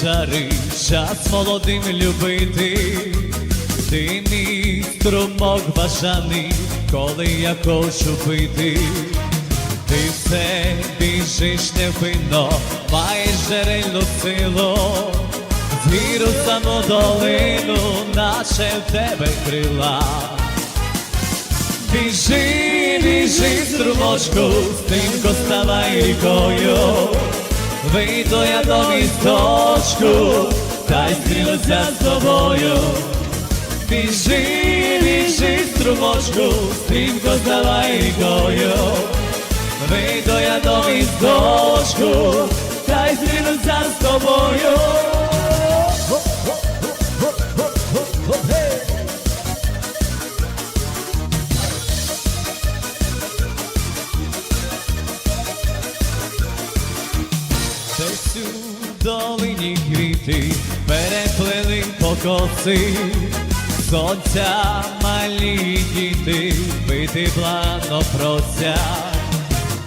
чари, час молодим любити, ти мій струмок бажаний, коли я хочу пити. Ти все біжиш невинно, маєш джерельну силу, з гіру саму долину, наче в тебе крила. Біжи, біжи, струмочку, стрімко ставай рікою, вийду я до місточку, та й стрілюся з тобою. Біжи, біжи, струмочку, стрімко здавай рікою, вийду я до місточку, та й стрілюся з тобою. У долині квіти переплели покоси, сонця малі діти, бити плано просять,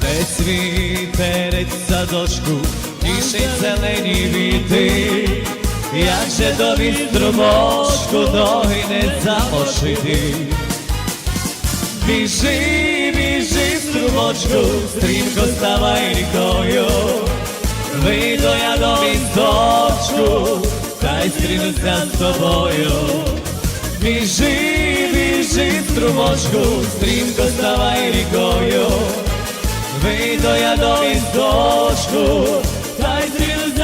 десь вітерець садочку, тішить зелені віти, як же до струмочку ноги не замочити. Біжи, біжи, струмочку, стрімко ставай рікою, вийду я до місточку, та й стрінуся з тобою. Біжи, біжи, струмочку, стрімко ставай рікою, вийду я до місточку, та й стрінуся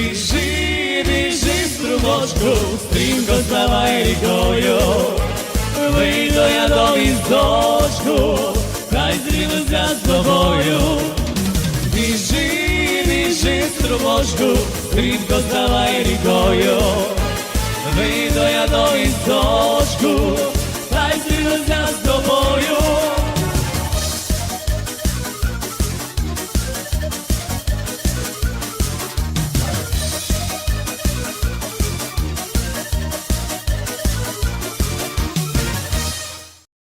Біжи, біжи, струмочку, стрімко ставай рікою, вийду я до місточку, та й з тобою. Біжи, біжи, струмочку, стрімко ставай рікою, вийду я до місточку,